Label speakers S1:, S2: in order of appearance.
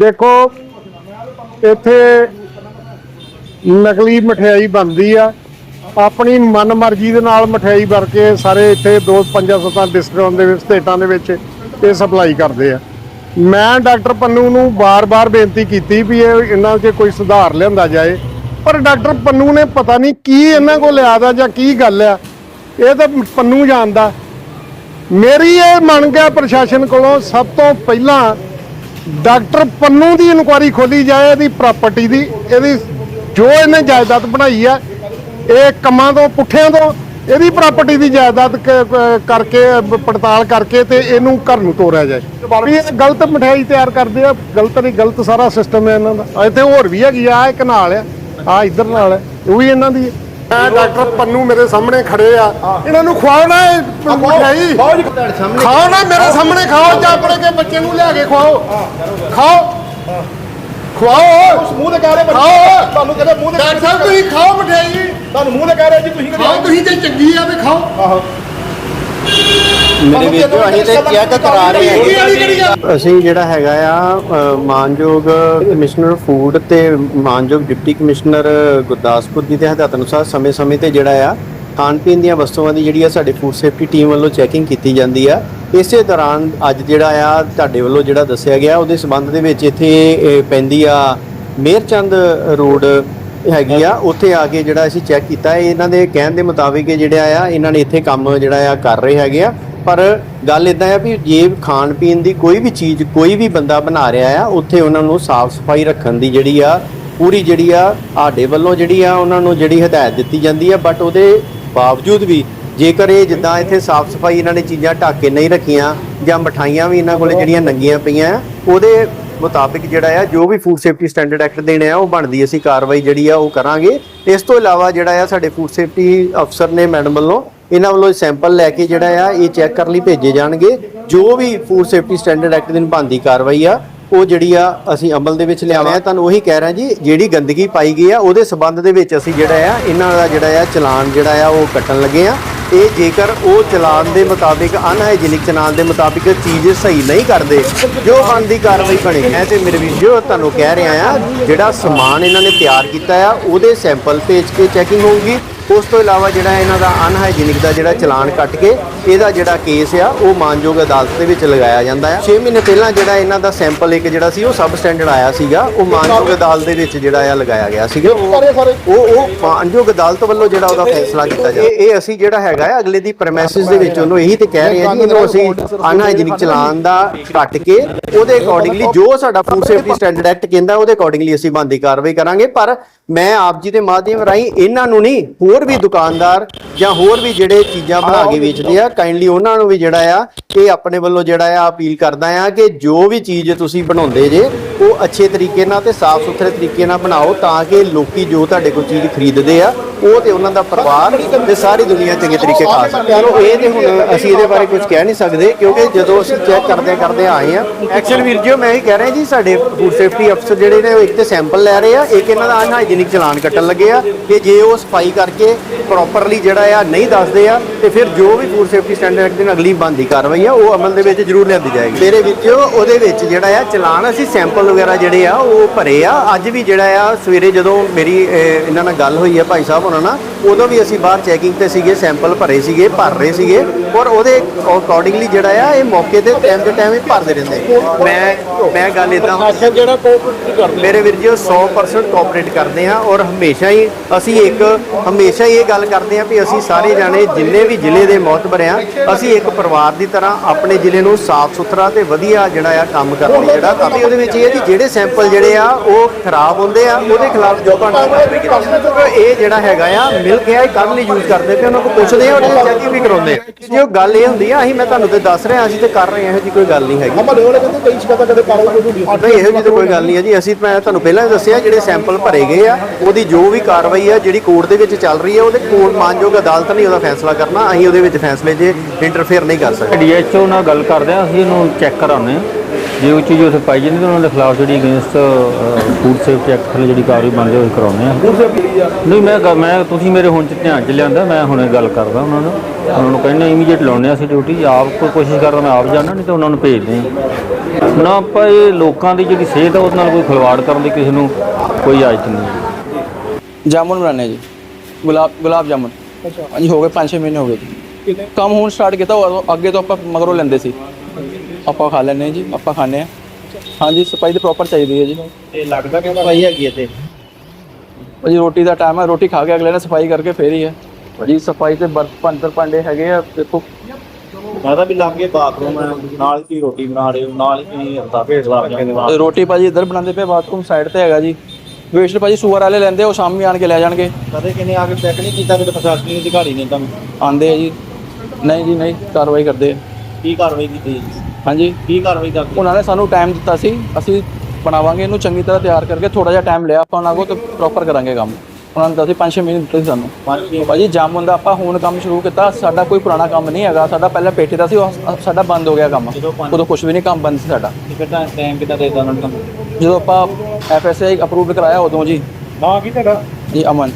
S1: ਦੇਖੋ, ਇੱਥੇ ਨਕਲੀ ਮਠਿਆਈ ਬਣਦੀ ਆ। ਆਪਣੀ ਮਨਮਰਜ਼ੀ ਦੇ ਨਾਲ ਮਠਿਆਈ ਵਰ ਕੇ ਸਾਰੇ ਇੱਥੇ ਦੋ ਪੰਜਾਂ ਸੱਤਾਂ ਡਿਸਟ੍ਰਿਕਟਾਂ ਦੇ ਵਿੱਚ, ਸਟੇਟਾਂ ਦੇ ਵਿੱਚ ਇਹ ਸਪਲਾਈ ਕਰਦੇ ਆ। ਮੈਂ ਡਾਕਟਰ ਪੰਨੂ ਨੂੰ ਬਾਰ-ਬਾਰ ਬੇਨਤੀ ਕੀਤੀ ਵੀ ਇਹ ਇਹਨਾਂ 'ਚ ਕੋਈ ਸੁਧਾਰ ਲਿਆਂਦਾ ਜਾਏ, ਪਰ ਡਾਕਟਰ ਪੰਨੂ ਨੇ ਪਤਾ ਨਹੀਂ ਕੀ ਇਹਨਾਂ ਕੋਲ ਲਿਆਦਾ ਜਾਂ ਕੀ ਗੱਲ ਆ। ਇਹ ਤਾਂ ਪੰਨੂ ਜਾਣਦਾ। ਮੇਰੀ ਇਹ ਮੰਗ ਹੈ ਪ੍ਰਸ਼ਾਸਨ ਕੋਲੋਂ ਸਭ ਤੋਂ ਪਹਿਲਾਂ ਡਾਕਟਰ ਪੰਨੂ ਦੀ ਇਨਕੁਆਰੀ ਖੋਲੀ ਜਾਏ, ਇਹਦੀ ਪ੍ਰਾਪਰਟੀ ਦੀ, ਇਹਦੀ ਜੋ ਇਹਨੇ ਜਾਇਦਾਦ ਬਣਾਈ ਆ, ਇਹ ਕੰਮਾਂ ਤੋਂ, ਪੁੱਠਿਆਂ ਤੋਂ, ਇਹਦੀ ਪ੍ਰਾਪਰਟੀ ਦੀ ਜਾਇਦਾਦ ਕਰਕੇ ਪੜਤਾਲ ਕਰਕੇ ਤੇ ਇਹਨੂੰ ਘਰ ਨੂੰ ਤੋਰਿਆ ਜਾਏ। ਵੀ ਇਹ ਗਲਤ ਮਠਿਆਈ ਤਿਆਰ ਕਰਦੇ ਆ, ਗਲਤ ਨਹੀਂ, ਗਲਤ ਸਾਰਾ ਸਿਸਟਮ ਹੈ ਇਹਨਾਂ ਦਾ। ਇੱਥੇ ਹੋਰ ਵੀ ਹੈਗੀ ਆ ਇੱਕ ਨਾਲ ਆ ਆ ਇੱਧਰ ਨਾਲ ਹੈ ਉਹ ਵੀ ਇਹਨਾਂ ਦੀ ਹੈ ਮੈਂ ਡਾਕਟਰ ਪੰਨੂ ਮੇਰੇ ਸਾਹਮਣੇ ਖੜੇ ਆ। ਇਹਨਾਂ ਨੂੰ ਖਵਾਓ। ਨਾ ਇਹ ਮਠਿਆਈ ਖਾਓ ਨਾ ਮੇਰੇ ਸਾਹਮਣੇ ਖਾਓ ਜਾਂ ਆਪਣੇ ਕੇ ਬੱਚੇ ਨੂੰ ਲਿਆ ਕੇ ਖਵਾਓ। ਖਾਓ। ਖਵਾਓ।
S2: ਮੂੰਹ ਤੇ ਕਹਿ ਰਹੇ ਬੱਚੇ ਤੁਹਾਨੂੰ ਕਹਿੰਦੇ ਮੂੰਹ ਤੇ
S1: ਡਾਕਟਰ ਸਾਹਿਬ ਤੁਸੀਂ ਖਾਓ ਮਠਿਆਈ।
S2: ਤੁਹਾਨੂੰ ਮੂੰਹ ਤੇ ਕਹਿ ਰਹੇ ਜੀ ਤੁਸੀਂ
S1: ਖਾਓ ਤੁਸੀਂ ਤੇ ਚੰਗੀ ਆ ਤੇ ਖਾਓ।
S3: ਮੇਰੇ ਵੀਰੋ ਅਸੀਂ ਤੇ ਚੈੱਕ ਕਰਾ ਰਹੇ ਹਾਂ। ਅਸੀਂ ਜਿਹੜਾ ਹੈਗਾ ਆ ਮਾਨਯੋਗ ਕਮਿਸ਼ਨਰ ਫੂਡ ਤੇ ਮਾਨਯੋਗ ਡਿਪਟੀ ਕਮਿਸ਼ਨਰ ਗੁਰਦਾਸਪੁਰ ਜੀ ਦੇ ਹਦਾਇਤ ਅਨੁਸਾਰ ਸਮੇਂ-ਸਮੇਂ ਤੇ ਜਿਹੜਾ ਆ ਖਾਣ ਪੀਣ ਦੀਆਂ ਵਸਤੂਆਂ ਦੀ ਜਿਹੜੀ ਆ ਸਾਡੇ ਫੂਡ ਸੇਫਟੀ ਟੀਮ ਵੱਲੋਂ ਚੈਕਿੰਗ ਕੀਤੀ ਜਾਂਦੀ ਆ। ਇਸੇ ਦੌਰਾਨ ਅੱਜ ਜਿਹੜਾ ਆ ਤੁਹਾਡੇ ਵੱਲੋਂ ਜਿਹੜਾ ਦੱਸਿਆ ਗਿਆ ਉਹਦੇ ਸਬੰਧ ਦੇ ਵਿੱਚ ਇੱਥੇ ਪੈਂਦੀ ਆ ਮੇਰਚੰਦ ਰੋਡ ਹੈਗੀ ਆ ਉੱਥੇ ਆ ਕੇ ਜਿਹੜਾ ਅਸੀਂ ਚੈੱਕ ਕੀਤਾ ਇਹਨਾਂ ਦੇ ਕਹਿਣ ਦੇ ਮੁਤਾਬਿਕ ਜਿਹੜਾ ਆ ਇਹਨਾਂ ਨੇ ਇੱਥੇ ਕੰਮ ਜਿਹੜਾ ਆ ਕਰ ਰਹੇ ਹੈਗੇ ਆ। ਪਰ ਗੱਲ ਇਦਾਂ ਆ ਵੀ ਜੇ ਖਾਣ ਪੀਣ ਦੀ ਕੋਈ ਵੀ ਚੀਜ਼ ਕੋਈ ਵੀ ਬੰਦਾ ਬਣਾ ਰਿਹਾ ਆ ਉੱਥੇ ਉਹਨਾਂ ਨੂੰ ਸਾਫ਼ ਸਫ਼ਾਈ ਰੱਖਣ ਦੀ ਜਿਹੜੀ ਆ ਪੂਰੀ ਜਿਹੜੀ ਆ ਸਾਡੇ ਵੱਲੋਂ ਜਿਹੜੀ ਆ ਉਹਨਾਂ ਨੂੰ ਜਿਹੜੀ ਹਦਾਇਤ ਦਿੱਤੀ ਜਾਂਦੀ ਆ। ਬਟ ਉਹਦੇ ਬਾਵਜੂਦ ਵੀ ਜੇਕਰ ਇਹ ਜਿੱਦਾਂ ਇੱਥੇ ਸਾਫ਼ ਸਫ਼ਾਈ ਇਹਨਾਂ ਨੇ ਚੀਜ਼ਾਂ ਢੱਕ ਕੇ ਨਹੀਂ ਰੱਖੀਆਂ ਜਾਂ ਮਠਾਈਆਂ ਵੀ ਇਹਨਾਂ ਕੋਲੇ ਜਿਹੜੀਆਂ ਨੰਗੀਆਂ ਪਈਆਂ ਆ, ਉਹਦੇ ਮੁਤਾਬਿਕ ਜਿਹੜਾ ਆ, ਜੋ ਵੀ ਫੂਡ ਸੇਫਟੀ ਸਟੈਂਡਰਡ ਐਕਟ ਦੇਣੇ ਆ, ਉਹ ਬਣਦੀ ਅਸੀਂ ਕਾਰਵਾਈ ਜਿਹੜੀ ਆ, ਉਹ ਕਰਾਂਗੇ। ਇਸ ਤੋਂ ਇਲਾਵਾ ਜਿਹੜਾ ਆ, ਸਾਡੇ ਫੂਡ ਸੇਫਟੀ ਅਫਸਰ ਨੇ ਮੈਡਮ ਵੱਲੋਂ ਇਹਨਾਂ ਵੱਲੋਂ ਸੈਂਪਲ ਲੈ ਕੇ ਜਿਹੜਾ ਆ, ਇਹ ਚੈੱਕ ਕਰਨ ਲਈ, ਭੇਜੇ ਜਾਣਗੇ। ਜੋ ਵੀ ਫੂਡ ਸੇਫਟੀ ਸਟੈਂਡਰਡ ਐਕਟ ਦੀ ਬਣਦੀ ਕਾਰਵਾਈ ਆ ਉਹ ਜਿਹੜੀ ਆ ਅਸੀਂ ਅਮਲ ਦੇ ਵਿੱਚ ਲਿਆਵਾਂ ਤੁਹਾਨੂੰ ਉਹੀ ਕਹਿ ਰਿਹਾ ਜੀ ਜਿਹੜੀ ਗੰਦਗੀ ਪਾਈ ਗਈ ਆ ਉਹਦੇ ਸਬੰਧ ਦੇ ਵਿੱਚ ਅਸੀਂ ਜਿਹੜਾ ਆ ਇਹਨਾਂ ਦਾ ਜਿਹੜਾ ਆ ਚਲਾਨ ਜਿਹੜਾ ਆ ਉਹ ਕੱਟਣ ਲੱਗੇ ਆ। ਇਹ ਜੇਕਰ ਉਹ ਚਲਾਨ ਦੇ ਮੁਤਾਬਿਕ ਅਨਹਾਈਜੀਨਿਕ ਚਲਾਨ ਦੇ ਮੁਤਾਬਿਕ ਚੀਜ਼ ਸਹੀ ਨਹੀਂ ਕਰਦੇ ਜੋ ਬਣਦੀ ਕਾਰਵਾਈ ਬਣੇ ਮੈਂ ਤੇ ਮੇਰੇ ਜੋ ਤੁਹਾਨੂੰ ਕਹਿ ਰਿਹਾ ਆ ਜਿਹੜਾ ਸਮਾਨ ਇਹਨਾਂ ਨੇ ਤਿਆਰ ਕੀਤਾ ਆ ਉਹਦੇ ਸੈਂਪਲ ਭੇਜ ਕੇ ਚੈਕਿੰਗ ਹੋਊਗੀ। ਉਸ ਤੋਂ ਇਲਾਵਾ ਜਿਹੜਾ ਇਹਨਾਂ ਦਾ ਅਨਹਾਈਜੀਨਿਕ ਦਾ ਜਿਹੜਾ ਚਲਾਨ ਕੱਟ ਕੇ ਇਹਦਾ ਜਿਹੜਾ ਕੇਸ ਆ ਉਹ ਮਾਨਯੋਗ ਅਦਾਲਤ ਦੇ ਵਿੱਚ ਲਗਾਇਆ ਜਾਂਦਾ ਆ। 6 ਮਹੀਨੇ ਪਹਿਲਾਂ ਜਿਹੜਾ ਇਹਨਾਂ ਦਾ ਸੈਂਪਲ ਇੱਕ ਜਿਹੜਾ ਸੀ ਉਹ ਸਬ ਸਟੈਂਡਰਡ ਆਇਆ ਸੀਗਾ ਉਹ ਮਾਨਯੋਗ ਅਦਾਲਤ ਦੇ ਵਿੱਚ ਜਿਹੜਾ ਆ ਲਗਾਇਆ ਗਿਆ ਸੀਗਾ। ਉਹ ਉਹ ਮਾਨਯੋਗ ਅਦਾਲਤ ਵੱਲੋਂ ਜਿਹੜਾ ਉਹਦਾ ਫੈਸਲਾ ਕੀਤਾ ਜਾਂਦਾ ਇਹ ਅਸੀਂ ਜਿਹੜਾ ਹੈਗਾ ਅਗਲੇ ਦੀ ਪ੍ਰੈਮਿਸਿਸ ਦੇ ਵਿੱਚ ਉਹਨੂੰ ਇਹੀ ਤੇ ਕਹਿ ਰਹੇ ਆ ਜੀ ਇਹਨੂੰ ਅਸੀਂ ਅਨਹਾਈਜੀਨਿਕ ਚਲਾਨ ਦਾ ਕੱਟ ਕੇ ਉਹਦੇ ਅਕੋਰਡਿੰਗਲੀ ਜੋ ਸਾਡਾ ਫੂਡ ਸੇਫਟੀ ਸਟੈਂਡਰਡ ਐਕਟ ਕਹਿੰਦਾ ਉਹਦੇ ਅਕੋਰਡਿੰਗਲੀ ਅਸੀਂ ਬੰਦੀ ਕਾਰਵਾਈ ਕਰਾਂਗੇ। ਪਰ ਮੈਂ ਆਪ ਜੀ ਦੇ ਮਾਧਿਅਮ ਰਾਹੀਂ ਇਹਨਾਂ ਨੂੰ ਨਹੀਂ ਹੋਰ ਵੀ ਦੁਕਾਨਦਾਰ ਜਾਂ ਹੋਰ ਵੀ ਜਿਹੜੇ ਚੀਜ਼ਾਂ ਬਣਾ ਕੇ ਵੇਚਦੇ ਆ ਕਾਈਂਡਲੀ ਉਹਨਾਂ ਨੂੰ ਵੀ ਜਿਹੜਾ ਆ ਇਹ ਆਪਣੇ ਵੱਲੋਂ ਜਿਹੜਾ ਆ ਅਪੀਲ ਕਰਦਾ ਆ ਕਿ ਜੋ ਵੀ ਚੀਜ਼ ਤੁਸੀਂ ਬਣਾਉਂਦੇ ਜੇ ਉਹ ਅੱਛੇ ਤਰੀਕੇ ਨਾਲ ਤੇ ਸਾਫ਼ ਸੁਥਰੇ ਤਰੀਕੇ ਨਾਲ ਬਣਾਓ ਤਾਂ ਕਿ ਲੋਕੀ ਜੋ ਤੁਹਾਡੇ ਕੋਲ ਚੀਜ਼ ਖਰੀਦਦੇ ਆ ਉਹ ਤੇ ਉਹਨਾਂ ਦਾ ਪਰਿਵਾਰ ਤੇ ਸਾਰੀ ਦੁਨੀਆ ਚੰਗੇ ਤਰੀਕੇ ਖਾ ਸਕੇ ਚਲੋ ਇਹ ਤੇ ਹੁਣ ਅਸੀਂ ਇਹਦੇ ਬਾਰੇ ਕੁਝ ਕਹਿ ਨਹੀਂ ਸਕਦੇ ਕਿਉਂਕਿ ਜਦੋਂ ਅਸੀਂ ਚੈੱਕ ਕਰਦੇ ਕਰਦੇ ਆਏ ਆ ਐਕਚੁਅਲ ਵੀਰ ਜੀ ਮੈਂ ਇਹ ਕਹਿ ਰਿਹਾ ਜੀ ਸਾਡੇ ਫੂਡ ਸੇਫਟੀ ਅਫਸਰ ਜਿਹੜੇ ਨੇ ਉਹ ਇੱਕ ਤੇ ਸੈਂਪਲ ਲੈ ਰਹੇ ਆ ਇੱਕ ਇਹਨਾਂ ਦਾ ਅਨਹਾਈਜੀਨਿਕ ਚਲਾਨ ਕੱਟਣ ਲੱਗੇ ਆ ਕਿ ਜੇ ਉਹ ਸਫ਼ਾਈ ਕਰਕੇ ਪ੍ਰੋਪਰਲੀ ਜਿਹੜਾ ਆ ਨਹੀਂ ਦੱਸਦੇ ਆ ਤੇ ਫਿਰ ਜੋ ਵੀ ਫੂਡ ਸੇਫਟੀ ਸਟੈਂਡਰਡ ਐਕਟ ਦੀ ਅਗਲੀ ਬੰਦੀ ਕਾਰਵਾਈ ਆ ਉਹ ਅਮਲ ਦੇ ਵਿੱਚ ਜ਼ਰੂਰ ਲਿਆਂਦੀ ਜਾਏਗੀ। ਮੇਰੇ ਵਿੱਚ ਉਹਦੇ ਵਿੱਚ ਜਿਹੜਾ ਆ ਚਲਾਨ ਅਸੀਂ ਸੈਂਪਲ ਵਗੈਰਾ ਜਿਹੜੇ ਆ ਉਹ ਭਰੇ ਆ। ਅੱਜ ਵੀ ਜਿਹੜਾ ਆ ਸਵੇਰੇ ਜਦੋਂ ਮੇਰੀ ਇਹਨਾਂ ਨਾਲ ਗੱਲ ਹੋਈ ਆ ਭਾਈ ਸਾਹਿਬ ਉਹਨਾਂ ਨਾਲ ਉਦੋਂ ਵੀ ਅਸੀਂ ਬਾਹਰ ਚੈਕਿੰਗ ਤੇ ਸੀਗੇ ਸੈਂਪਲ ਭਰੇ ਸੀਗੇ ਭਰ ਰਹੇ ਸੀਗੇ ਔਰ ਉਹਦੇ ਅਕੋਰਡਿੰਗਲੀ ਜਿਹੜਾ ਆ ਇਹ ਮੌਕੇ ਤੇ ਟਾਈਮ ਤੇ ਟਾਈਮ ਹੀ ਭਰਦੇ ਰਹਿੰਦੇ ਮੈਂ ਮੈਂ ਗੱਲ ਇਦਾਂ
S2: ਪ੍ਰਸ਼ਾਸਨ ਜਿਹੜਾ ਕੋਆਪਰੇਟ ਕਰਦੇ
S3: ਮੇਰੇ ਵੀਰ ਜੀ ਉਹ 100% ਕੋਆਪਰੇਟ ਕਰਦੇ ਆ ਔਰ ਹਮੇਸ਼ਾ ਹੀ ਅਸੀਂ ਇੱਕ ਹਮੇਸ਼ਾ ਹੀ ਇਹ ਗੱਲ ਕਰਦੇ ਆ ਵੀ ਅਸੀਂ ਸਾਰੇ ਜਾਣੇ ਜਿੰਨੇ ਵੀ ਜ਼ਿਲ੍ਹੇ ਦੇ ਮੌਤਬਰ ਆ ਅਸੀਂ ਇੱਕ ਪਰਿਵਾਰ ਦੀ ਤਰ੍ਹਾਂ ਆਪਣੇ ਜ਼ਿਲ੍ਹੇ ਨੂੰ ਸਾਫ਼ ਸੁਥਰਾ ਤੇ ਵਧੀਆ ਜਿਹੜਾ ਆ ਕੰਮ ਕਰਨ ਲਈ ਜਿਹੜਾ ਕਾਫੀ ਉਹਦੇ ਵਿੱਚ ਇਹ ਹੈ ਜਿਹੜੇ ਸੈਂਪਲ ਜਿਹੜੇ ਆ ਉਹ ਖਰਾਬ ਹੁੰਦੇ ਆ ਉਹਦੇ ਖਿਲਾਫ ਜੋ ਬਣਦਾ ਕਾਰਵਾਈ ਕੀਤੀ ਜਾਂਦੀ। ਇਹ ਜਿਹੜਾ ਹੈਗਾ ਆ ਮਿਲਕ ਹੈ ਇਹ ਕੱਲ ਲਈ ਯੂਜ਼ ਕਰਦੇ ਤੇ ਉਹਨਾਂ ਕੋਲ ਪੁੱਛਦੇ ਆ ਉਹਨਾਂ ਦੀ ਚੈਕਿੰਗ ਵੀ ਕਰਾਉਂਦੇ ਆ। ਜੇ ਉਹ ਗੱਲ ਇਹ ਹੁੰਦੀ ਆ ਅਸੀਂ ਮੈਂ ਤੁਹਾਨੂੰ ਤੇ ਦੱਸ ਰਿਹਾ ਅਸੀਂ ਤੇ ਕਰ ਰਹੇ ਆ ਇਹੋ ਜੀ ਕੋਈ ਗੱਲ ਨਹੀਂ ਹੈਗੀ।
S2: ਮਹੱਲੇ ਵਾਲੇ ਕਹਿੰਦੇ ਕਈ ਸ਼ਿਕਾਇਤਾਂ ਕਦੇ ਕਾਰਵਾਈ ਕੋਈ ਹੁੰਦੀ।
S3: ਨਹੀਂ ਇਹੋ ਜਿਹੀ ਤਾਂ ਕੋਈ ਗੱਲ ਨਹੀਂ ਹੈ ਜੀ। ਅਸੀਂ ਮੈਂ ਤੁਹਾਨੂੰ ਪਹਿਲਾਂ ਹੀ ਦੱਸਿਆ ਜਿਹੜੇ ਸੈਂਪਲ ਭਰੇ ਗਏ ਆ ਉਹਦੀ ਜੋ ਵੀ ਕਾਰਵਾਈ ਆ ਜਿਹੜੀ ਕੋਰਟ ਦੇ ਵਿੱਚ ਚੱਲ ਰਹੀ ਹੈ ਉਹਦੇ ਕੋਰਟ ਮਾਨਯੋਗ ਅਦਾਲਤ ਨਹੀਂ ਉਹਦਾ ਫੈਸਲਾ ਕਰਨਾ ਅਸੀਂ ਉਹਦੇ ਵਿੱਚ ਫੈਸਲੇ 'ਚ ਇੰਟਰਫੇਅਰ ਨਹੀਂ ਕਰ ਸਕਦੇ।
S4: ਡੀਐਚਓ ਨਾਲ ਗੱਲ ਕਰਦੇ ਆ ਅਸੀਂ ਇਹਨੂੰ ਚੈੱਕ ਕਰਾਉਂਦੇ ਆ। ਜੇ ਉਹ ਚੀਜ਼ ਉੱਥੇ ਪਾਈ ਜਾਂਦੀ ਤਾਂ ਉਹਨਾਂ ਦੇ ਖਿਲਾਫ ਜਿਹੜੀ ਅਗੇਂਸਟ ਫੂਡ ਸੇਫਟੀ ਐਕਟ ਥੱਲੇ ਜਿਹੜੀ ਕਾਰਵਾਈ ਬਣਦੀ ਉਹ ਕਰਾਉਂਦੇ ਆ। ਨਹੀਂ ਮੈਂ ਮੈਂ ਤੁਸੀਂ ਮੇਰੇ ਹੁਣ ਚ ਧਿਆਨ ਚ ਲਿਆਂਦਾ ਮੈਂ ਹੁਣੇ ਗੱਲ ਕਰਦਾ ਉਹਨਾਂ ਨਾਲ ਉਹਨਾਂ ਨੂੰ ਕਹਿੰਦੇ ਇਮੀਡੀਏਟ ਲਾਉਣੇ ਆ ਅਸੀਂ ਡਿਊਟੀ ਆਪ ਕੋਈ ਕੋਸ਼ਿਸ਼ ਕਰਦਾ ਮੈਂ ਆਪ ਜਾਣਾ ਨਹੀਂ ਤਾਂ ਉਹਨਾਂ ਨੂੰ ਭੇਜਦੇ ਆ ਨਾ ਆਪਾਂ ਇਹ ਲੋਕਾਂ ਦੀ ਜਿਹੜੀ ਸਿਹਤ ਆ ਉਹਦੇ ਨਾਲ ਕੋਈ ਖਿਲਵਾੜ ਕਰਨ ਦੀ ਕਿਸੇ ਨੂੰ ਕੋਈ ਇਜਾਜ਼ਤ ਨਹੀਂ। ਹੈ
S5: ਜਾਮੁਨ ਬਣਾਉਣੇ ਜੀ। ਗੁਲਾਬ ਗੁਲਾਬ ਜਾਮੁਨ। ਹਾਂਜੀ ਹੋ ਗਏ 5-6 ਮਹੀਨੇ ਹੋ ਗਏ। ਜੀ ਕੰਮ ਹੁਣ ਸਟਾਰਟ ਕੀਤਾ ਅੱਗੇ ਤੋਂ ਆਪਾਂ ਮਗਰੋਂ ਲੈਂਦੇ ਸੀ। ਆਪਾਂ ਖਾ ਲੈਂਦੇ ਹਾਂ ਜੀ ਆਪਾਂ ਖਾਂਦੇ ਹਾਂ। ਹਾਂਜੀ ਸਫ਼ਾਈ ਤਾਂ ਪ੍ਰੋਪਰ ਚਾਹੀਦੀ ਹੈ ਜੀ।
S6: ਇਹ ਲੱਗਦਾ ਕਿ ਸਫ਼ਾਈ ਹੈਗੀ ਇੱਥੇ
S5: ਭਾਜੀ ਰੋਟੀ ਦਾ ਟਾਈਮ ਹੈ ਰੋਟੀ ਖਾ ਕੇ ਅਗਲੇ ਨੇ ਸਫ਼ਾਈ ਕਰਕੇ ਫੇਰ ਹੀ ਹੈ। ਭਾਜੀ ਸਫ਼ਾਈ ਤੇ ਬਰਤਨ ਪੰਦਰ ਭਾਂਡੇ ਹੈਗੇ ਆ ਦੇਖੋ।
S6: ਮਾਦਾ ਵੀ ਲੱਗ ਕੇ ਬਾਥਰੂਮ ਹੈ ਨਾਲ ਹੀ ਰੋਟੀ ਬਣਾ ਰਹੇ ਹੋ ਨਾਲ ਹੀ ਹੱਥਾ ਭੇਜ ਲਾ ਕੇ
S5: ਤੇ ਰੋਟੀ ਭਾਜੀ ਇੱਧਰ ਬਣਾਉਂਦੇ ਪਏ ਬਾਥਰੂਮ ਸਾਈਡ ਤੇ ਹੈਗਾ ਜੀ। ਵੇਸਟ ਭਾਜੀ ਸੂਅਰ ਵਾਲੇ ਲੈਂਦੇ ਉਹ ਸ਼ਾਮੀ ਆਣ ਕੇ ਲੈ ਜਾਣਗੇ।
S6: ਕਦੇ ਕਿਨੇ ਆ ਕੇ ਚੈੱਕ ਨਹੀਂ ਕੀਤਾ ਕਿ ਪ੍ਰਸ਼ਾਸਨੀ ਅਧਿਕਾਰੀ ਨੇ ਤੁਹਾਨੂੰ?
S5: ਆਂਦੇ ਆ ਜੀ। ਨਹੀਂ ਜੀ ਨਹੀਂ ਕਾਰਵਾਈ ਕਰਦੇ ਆ।
S6: ਕੀ ਕਾਰਵਾਈ ਕੀਤੀ
S5: ਹਾਂਜੀ।
S6: ਕੀ ਕਾਰਵਾਈ ਕਰਦੇ
S5: ਉਹਨਾਂ ਨੇ ਸਾਨੂੰ ਟਾਈਮ ਦਿੱਤਾ ਸੀ। ਅਸੀਂ ਬਣਾਵਾਂਗੇ ਇਹਨੂੰ ਚੰਗੀ ਤਰ੍ਹਾਂ ਤਿਆਰ ਕਰਕੇ ਥੋੜਾ ਜਿਹਾ ਟਾਈਮ ਲਿਆ ਆਪਾਂ ਉਹਨਾਂ ਕੋਲ ਤੇ ਪ੍ਰੋਪਰ ਕਰਾਂਗੇ ਕੰਮ। ਉਹਨਾਂ ਨੇ ਦੱਸੀ 5-6 ਮਹੀਨੇ ਦਿੱਤੇ ਸੀ ਸਾਨੂੰ।
S6: ਪੰਜ
S5: ਭਾਜੀ ਜਾਮੁਨ ਦਾ ਆਪਾਂ ਹੁਣ ਕੰਮ ਸ਼ੁਰੂ ਕੀਤਾ। ਸਾਡਾ ਕੋਈ ਪੁਰਾਣਾ ਕੰਮ ਨਹੀਂ ਹੈਗਾ। ਸਾਡਾ ਪਹਿਲਾਂ ਪੇਠੇ ਦਾ ਸੀ ਉਹ ਸਾਡਾ ਬੰਦ ਹੋ ਗਿਆ ਕੰਮ।
S6: ਜਦੋਂ ਪੰਜ-
S5: ਉਦੋਂ ਕੁਝ ਵੀ ਨਹੀਂ ਕੰਮ ਬੰਦ ਸੀ ਸਾਡਾ।
S6: ਕਿੰਨਾ ਟਾਈਮ ਕਿੰਨਾ ਦੇ ਦਿੱਤਾ ਉਹਨਾਂ ਨੇ ਤੁਹਾਨੂੰ?
S5: ਜਦੋਂ ਆਪਾਂ ਐਫਐਸਆਈ ਅਪਰੂਵਡ ਕਰਾਇਆ ਉਦੋਂ ਜੀ।
S2: ਨਾ ਕੀ ਤੁਹਾਡਾ?
S5: ਜੀ ਅਮਨ।